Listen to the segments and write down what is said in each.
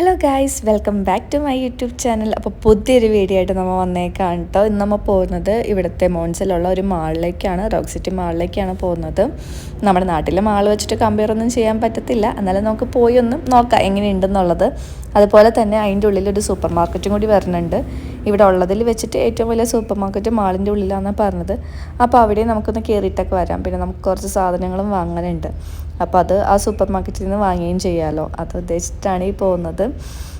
Hello guys welcome back to my YouTube channel അപ്പോൾ പുതിയൊരു video ആയിട്ട് നമ്മൾ വന്നേക്കാണ് കേട്ടോ ഇന്ന് നമ്മൾ പോകുന്നത് ഇവിടുത്തെ മോൺസിലുള്ള ഒരു മാളിലേക്കാണ് റോക്ക് സിറ്റി മാളിലേക്കാണ് പോകുന്നത്. നമ്മുടെ നാട്ടിലെ മാൾ വെച്ചിട്ട് കമ്പയർ ഒന്നും ചെയ്യാൻ പറ്റത്തില്ല. എന്നാലും നമുക്ക് പോയി ഒന്നും നോക്കാം എങ്ങനെയുണ്ടെന്നുള്ളത്. അതുപോലെ തന്നെ അതിന്റെ ഉള്ളിൽ ഒരു സൂപ്പർ മാർക്കറ്റും കൂടി വരുന്നുണ്ട്. ഇവിടെ ഉള്ളതിൽ വെച്ചിട്ട് ഏറ്റവും വലിയ സൂപ്പർ മാർക്കറ്റ് മാളിന്റെ ഉള്ളിലാണെന്നാണ് പറഞ്ഞത്. അപ്പോൾ അവിടെ നമുക്കൊന്ന് കയറിയിട്ടൊക്കെ വരാം. പിന്നെ നമുക്ക് കുറച്ച് സാധനങ്ങളും വാങ്ങാനുണ്ട്. അപ്പോൾ അത് ആ സൂപ്പർ മാർക്കറ്റിൽ നിന്ന് വാങ്ങുകയും ചെയ്യാമല്ലോ അത് ഉദ്ദേശിച്ചിട്ടാണ് ഈ പോകുന്നത്.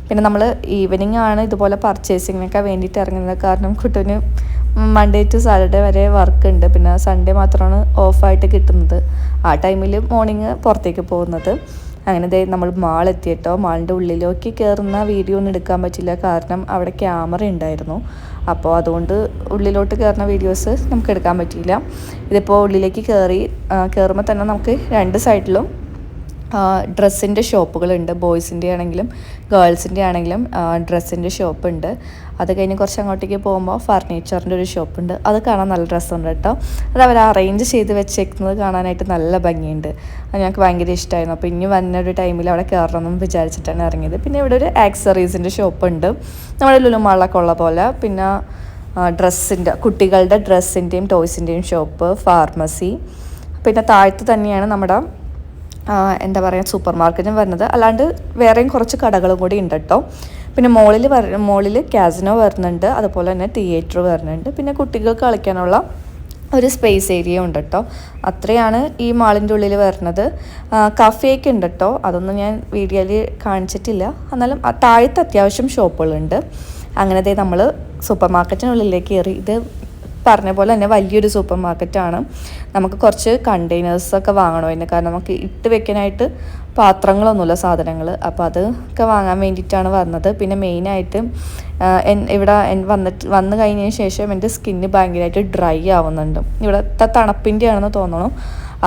പിന്നെ നമ്മൾ ഈവനിങ് ആണ് ഇതുപോലെ പർച്ചേസിങ്ങിനൊക്കെ വേണ്ടിയിട്ട് ഇറങ്ങുന്നത്. കാരണം കുട്ടിന് മൺഡേ ടു സാറ്റർഡേ വരെ വർക്ക് ഉണ്ട് പിന്നെ സൺഡേ മാത്രമാണ് ഓഫായിട്ട് കിട്ടുന്നത്. ആ ടൈമിൽ മോർണിംഗ് പുറത്തേക്ക് പോകുന്നത്. അങ്ങനെ ദേ നമ്മൾ മാൾ എത്തിയിട്ടോ മാളിന്റെ ഉള്ളിലേക്ക് കയറുന്ന വീഡിയോ ഒന്നും എടുക്കാൻ പറ്റില്ല. കാരണം അവിടെ ക്യാമറ ഉണ്ടായിരുന്നു. അപ്പോൾ അതുകൊണ്ട് ഉള്ളിലോട്ട് കയറുന്ന വീഡിയോസ് നമുക്ക് എടുക്കാൻ പറ്റിയില്ല. ഇതിപ്പോൾ ഉള്ളിലേക്ക് കയറി കയറുമ്പോൾ തന്നെ നമുക്ക് രണ്ട് സൈഡിലും ഡ്രസ്സിന്റെ ഷോപ്പുകളുണ്ട് ബോയ്സിന്റെ ആണെങ്കിലും ഗേൾസിന്റെ ആണെങ്കിലും ഡ്രസ്സിന്റെ ഷോപ്പ് ഉണ്ട്. അത് കഴിഞ്ഞ് കുറച്ച് അങ്ങോട്ടേക്ക് പോകുമ്പോൾ ഫർണിച്ചറിന്റെ ഒരു ഷോപ്പുണ്ട് അത് കാണാൻ നല്ല രസമുണ്ട് കേട്ടോ. അത് അവർ അറേഞ്ച് ചെയ്ത് വെച്ചേക്കുന്നത് കാണാനായിട്ട് നല്ല ഭംഗിയുണ്ട്. അത് ഞങ്ങൾക്ക് ഭയങ്കര ഇഷ്ടമായിരുന്നു അപ്പോൾ ഇനി വന്ന ഒരു ടൈമിൽ അവിടെ കയറണം എന്ന് വിചാരിച്ചിട്ടാണ് ഇറങ്ങിയത്. പിന്നെ ഇവിടെ ഒരു ആക്സറീസിന്റെ ഷോപ്പുണ്ട് നമ്മുടെ ലുലു മാളൊക്കെ ഉള്ള പോലെ. പിന്നെ ഡ്രസ്സിന്റെ കുട്ടികളുടെ ഡ്രസ്സിന്റെയും ടോയ്സിന്റെയും ഷോപ്പ് ഫാർമസി പിന്നെ താഴത്ത് തന്നെയാണ് നമ്മുടെ എന്താ പറയുക സൂപ്പർ മാർക്കറ്റും വരുന്നത്. അല്ലാണ്ട് വേറെയും കുറച്ച് കടകളും കൂടി ഉണ്ട് കേട്ടോ പിന്നെ മോളിൽ വര മോളിൽ കാസിനോ വരുന്നുണ്ട്. അതുപോലെ തന്നെ തിയേറ്റർ വരുന്നുണ്ട്. പിന്നെ കുട്ടികൾക്ക് കളിക്കാനുള്ള ഒരു സ്പേസ് ഏരിയ ഉണ്ട് കേട്ടോ അത്രയാണ് ഈ മാളിന്റെ ഉള്ളിൽ വരുന്നത്. കഫേയൊക്കെ ഉണ്ട് കേട്ടോ അതൊന്നും ഞാൻ വീഡിയോയിൽ കാണിച്ചിട്ടില്ല. എന്നാലും താഴത്ത് അത്യാവശ്യം ഷോപ്പുകളുണ്ട് അങ്ങനത്തെ നമ്മൾ സൂപ്പർ മാർക്കറ്റിനുള്ളിലേക്ക് കയറി. ഇത് പറഞ്ഞ പോലെ തന്നെ വലിയൊരു സൂപ്പർ മാർക്കറ്റാണ് നമുക്ക് കുറച്ച് കണ്ടെയ്നേഴ്സൊക്കെ വാങ്ങണമായിരുന്നു. കാരണം നമുക്ക് ഇട്ട് വെക്കാനായിട്ട് പാത്രങ്ങളൊന്നുമില്ല സാധനങ്ങൾ അപ്പോൾ അതൊക്കെ വാങ്ങാൻ വേണ്ടിയിട്ടാണ് വന്നത്. പിന്നെ മെയിനായിട്ട് ഇവിടെ വന്നിട്ട് വന്നു കഴിഞ്ഞതിന് ശേഷം എന്റെ സ്കിന്ന് ഭയങ്കരമായിട്ട് ഡ്രൈ ആവുന്നുണ്ട്. ഇവിടുത്തെ തണുപ്പിന്റെ ആണെന്ന് തോന്നണം.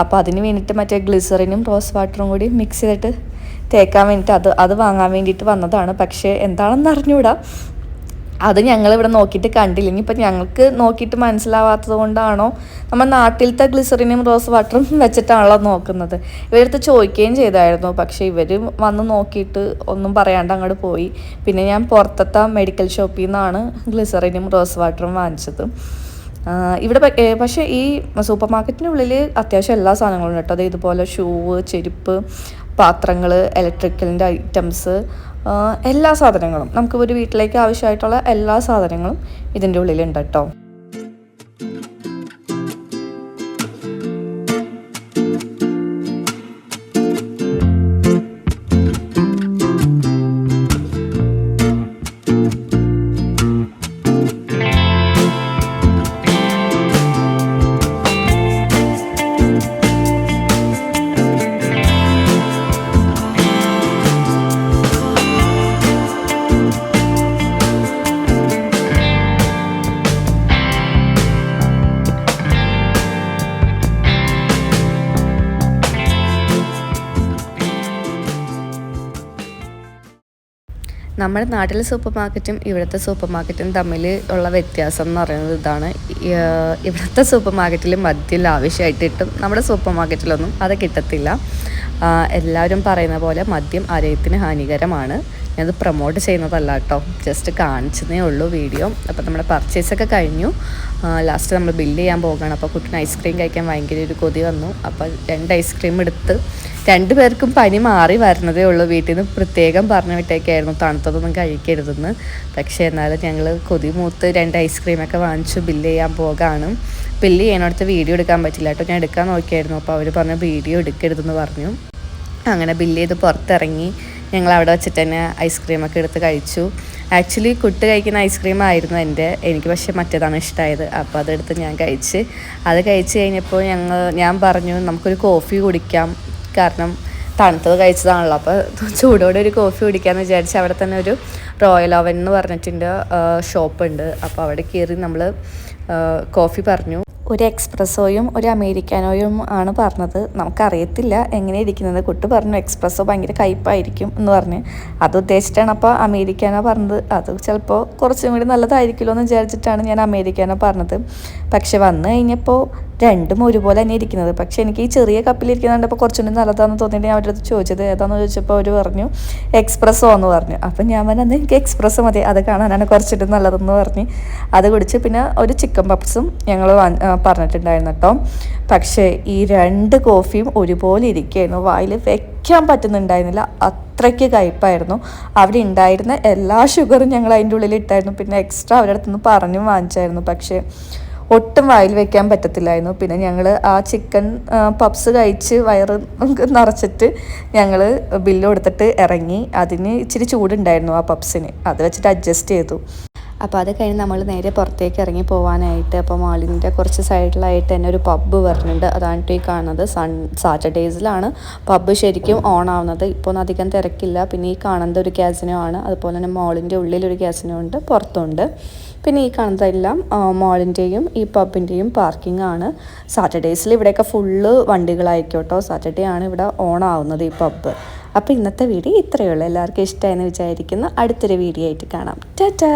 അപ്പോൾ അതിന് വേണ്ടിയിട്ട് മറ്റേ ഗ്ലിസറിനും റോസ് വാട്ടറും കൂടി മിക്സ് ചെയ്തിട്ട് തേക്കാൻ വേണ്ടിയിട്ട് അത് അത് വാങ്ങാൻ വേണ്ടിയിട്ട് വന്നതാണ്. പക്ഷേ എന്താണെന്ന് അറിഞ്ഞുകൂടാ അത് ഞങ്ങൾ ഇവിടെ നോക്കിയിട്ട് കണ്ടില്ല. ഇനിയിപ്പോൾ ഞങ്ങൾക്ക് നോക്കിയിട്ട് മനസ്സിലാവാത്തത് കൊണ്ടാണോ നമ്മൾ നാട്ടിലത്തെ ഗ്ലിസറിനും റോസ് വാട്ടറും വെച്ചിട്ടാണല്ലോ നോക്കുന്നത്. ഇവരടുത്ത് ചോദിക്കുകയും ചെയ്തായിരുന്നു. പക്ഷെ ഇവർ വന്ന് നോക്കിയിട്ട് ഒന്നും പറയാണ്ട് അങ്ങോട്ട് പോയി. പിന്നെ ഞാൻ പുറത്തത്തെ മെഡിക്കൽ ഷോപ്പിൽ നിന്നാണ് ഗ്ലിസറിനും റോസ് വാട്ടറും വാങ്ങിച്ചത്. ഇവിടെ പക്ഷേ ഈ സൂപ്പർ മാർക്കറ്റിന്റെ ഉള്ളിൽ അത്യാവശ്യം എല്ലാ സാധനങ്ങളും ഉണ്ട് കേട്ടോ. അത് ഇതുപോലെ ഷൂവ് ചെരുപ്പ് പാത്രങ്ങൾ ഇലക്ട്രിക്കലിന്റെ ഐറ്റംസ് എല്ലാ സാധനങ്ങളും. നമുക്ക് ഒരു വീട്ടിലേക്ക് ആവശ്യമായിട്ടുള്ള എല്ലാ സാധനങ്ങളും ഇതിന്റെ ഉള്ളിലുണ്ട് കേട്ടോ. നമ്മുടെ നാട്ടിലെ സൂപ്പർ മാർക്കറ്റും ഇവിടുത്തെ സൂപ്പർ മാർക്കറ്റും തമ്മിൽ ഉള്ള വ്യത്യാസം എന്ന് പറയുന്നത് ഇതാണ്. ഇവിടുത്തെ സൂപ്പർ മാർക്കറ്റിൽ മദ്യം ആവശ്യമായിട്ട് കിട്ടും. നമ്മുടെ സൂപ്പർ മാർക്കറ്റിലൊന്നും അത് കിട്ടത്തില്ല. എല്ലാവരും പറയുന്ന പോലെ മദ്യം ആരോഗ്യത്തിന് ഹാനികരമാണ്. ഞാനത് പ്രൊമോട്ട് ചെയ്യുന്നതല്ല കേട്ടോ ജസ്റ്റ് കാണിച്ചതേ ഉള്ളൂ വീഡിയോ അപ്പോൾ നമ്മുടെ പർച്ചേസൊക്കെ കഴിഞ്ഞു. ലാസ്റ്റ് നമ്മൾ ബിൽഡ് ചെയ്യാൻ പോകുകയാണ് അപ്പോൾ കുട്ടിന് ഐസ്ക്രീം കഴിക്കാൻ ഭയങ്കര ഒരു കൊതി വന്നു. അപ്പോൾ രണ്ട് ഐസ്ക്രീം എടുത്ത് രണ്ട് പേർക്കും പനി മാറി വരുന്നതേ ഉള്ളൂ. വീട്ടിൽ നിന്ന് പ്രത്യേകം പറഞ്ഞു വിട്ടേക്കായിരുന്നു. തണുത്തതൊന്നും കഴിക്കരുതെന്ന്. പക്ഷേ എന്നാലും ഞങ്ങൾ കൊതി മൂത്ത് രണ്ട് ഐസ്ക്രീമൊക്കെ വാങ്ങിച്ചു ബില്ല് ചെയ്യാൻ പോകാണ് ബില്ല് ചെയ്യണടുത്ത് വീഡിയോ എടുക്കാൻ പറ്റില്ല കേട്ടോ ഞാൻ എടുക്കാൻ നോക്കിയായിരുന്നു. അപ്പോൾ അവർ പറഞ്ഞു വീഡിയോ എടുക്കരുതെന്ന് പറഞ്ഞു. അങ്ങനെ ബില്ല് ചെയ്ത് പുറത്തിറങ്ങി. ഞങ്ങൾ അവിടെ വെച്ചിട്ട് തന്നെ ഐസ്ക്രീമൊക്കെ എടുത്ത് കഴിച്ചു. ആക്ച്വലി കുട്ടി കഴിക്കുന്ന ഐസ്ക്രീം ആയിരുന്നു എന്റെ. എനിക്ക് പക്ഷേ മറ്റേതാണ് ഇഷ്ടമായത് അപ്പോൾ അതെടുത്ത് ഞാൻ കഴിച്ച്. അത് കഴിച്ച് കഴിഞ്ഞപ്പോൾ ഞങ്ങൾ ഞാൻ പറഞ്ഞു നമുക്കൊരു കോഫി കുടിക്കാം. കാരണം തണുത്തത് കഴിച്ചതാണല്ലോ. അപ്പോൾ ചൂടോടെ ഒരു കോഫി കുടിക്കാമെന്ന് വിചാരിച്ച് അവിടെ തന്നെ ഒരു റോയൽ ഓവൻ എന്ന് പറഞ്ഞിട്ടുണ്ട് ഷോപ്പുണ്ട് അപ്പോൾ അവിടെ കയറി നമ്മൾ കോഫി പറഞ്ഞു. ഒരു എക്സ്പ്രസ്സോയും ഒരു അമേരിക്കാനോയും ആണ് പറഞ്ഞത്. നമുക്കറിയത്തില്ല എങ്ങനെ ഇരിക്കുന്നത്. കുട്ടി പറഞ്ഞു എക്സ്പ്രസ്സോ ഭയങ്കര കയ്പായിരിക്കും എന്ന് പറഞ്ഞ്. അത് ഉദ്ദേശിച്ചിട്ടാണ് അപ്പോൾ അമേരിക്കാനോ പറഞ്ഞത്. അത് ചിലപ്പോൾ കുറച്ചും കൂടി നല്ലതായിരിക്കുമല്ലോ എന്ന് വിചാരിച്ചിട്ടാണ് ഞാൻ അമേരിക്കാനോ പറഞ്ഞത്. പക്ഷെ വന്നു കഴിഞ്ഞപ്പോൾ രണ്ടും ഒരുപോലെ തന്നെ ഇരിക്കുന്നത്. പക്ഷേ എനിക്ക് ഈ ചെറിയ കപ്പിലിരിക്കുന്നത് കണ്ടപ്പോൾ കുറച്ചുകൂടി നല്ലതാണെന്ന് തോന്നിയിട്ട് ഞാൻ അവരുടെ അടുത്ത് ചോദിച്ചത് ഏതാണെന്ന് ചോദിച്ചപ്പോൾ അവർ പറഞ്ഞു എക്സ്പ്രസ്സോ എന്ന് പറഞ്ഞു. അപ്പം ഞാൻ പറഞ്ഞത് എനിക്ക് എക്സ്പ്രസ് മതി അത് കാണാനാണ് കുറച്ചിട്ട് നല്ലതെന്ന് പറഞ്ഞ്. അത് കുടിച്ച് പിന്നെ ഒരു ചിക്കൻ പപ്സും ഞങ്ങൾ പറഞ്ഞിട്ടുണ്ടായിരുന്നു കേട്ടോ. പക്ഷേ ഈ രണ്ട് കോഫിയും ഒരുപോലെ ഇരിക്കുകയായിരുന്നു. വായിൽ വെക്കാൻ പറ്റുന്നുണ്ടായിരുന്നില്ല. അത്രയ്ക്ക് കയ്പായിരുന്നു. അവിടെ ഉണ്ടായിരുന്ന എല്ലാ ഷുഗറും ഞങ്ങൾ അതിന്റെ ഉള്ളിൽ ഇട്ടായിരുന്നു പിന്നെ എക്സ്ട്രാ അവരുടെ അടുത്തുനിന്ന് പറഞ്ഞും വാങ്ങിച്ചായിരുന്നു. പക്ഷേ ഒട്ടും വായിൽ വെക്കാൻ പറ്റത്തില്ലായിരുന്നു. പിന്നെ ഞങ്ങൾ ആ ചിക്കൻ പപ്സ് കഴിച്ച് വയറ് നിറച്ചിട്ട് ഞങ്ങൾ ബില്ല് കൊടുത്തിട്ട് ഇറങ്ങി. അതിന് ഇച്ചിരി ചൂടുണ്ടായിരുന്നു ആ പപ്സിന് അത് വെച്ചിട്ട് അഡ്ജസ്റ്റ് ചെയ്തു. അപ്പോൾ അത് കഴിഞ്ഞ് നമ്മൾ നേരെ പുറത്തേക്ക് ഇറങ്ങി പോകാനായിട്ട് അപ്പോൾ മാളിന്റെ കുറച്ച് സൈഡിലായിട്ട് തന്നെ ഒരു പബ്ബ് വരുന്നുണ്ട്. അതാണ് ഈ കാണുന്നത്. സൺ സാറ്റർഡേയ്സിലാണ് പബ്ബ് ശരിക്കും ഓൺ ആവുന്നത്. ഇപ്പോൾ ഒന്നും അധികം തിരക്കില്ല. പിന്നെ ഈ കാണുന്നത് ഒരു ക്യാസിനോ ആണ്. അതുപോലെ തന്നെ മാളിന്റെ ഉള്ളിൽ ഒരു ക്യാസിനോ ഉണ്ട്. പുറത്തുണ്ട്. പിന്നെ ഈ കാണുന്നതെല്ലാം മോളിന്റെയും ഈ പബ്ബിന്റെയും പാർക്കിംഗ് ആണ്. സാറ്റർഡേയ്സിൽ ഇവിടെയൊക്കെ ഫുള്ള് വണ്ടികളായിരിക്കും കേട്ടോ സാറ്റർഡേ ആണ് ഇവിടെ ഓൺ ആവുന്നത് ഈ പബ്ബ് അപ്പോൾ ഇന്നത്തെ വീഡിയോ ഇത്രയേ ഉള്ളൂ. എല്ലാവർക്കും ഇഷ്ടമായെന്ന് വിചാരിക്കുന്നു. അടുത്തൊരു വീഡിയോ ആയിട്ട് കാണാം. ടാറ്റാ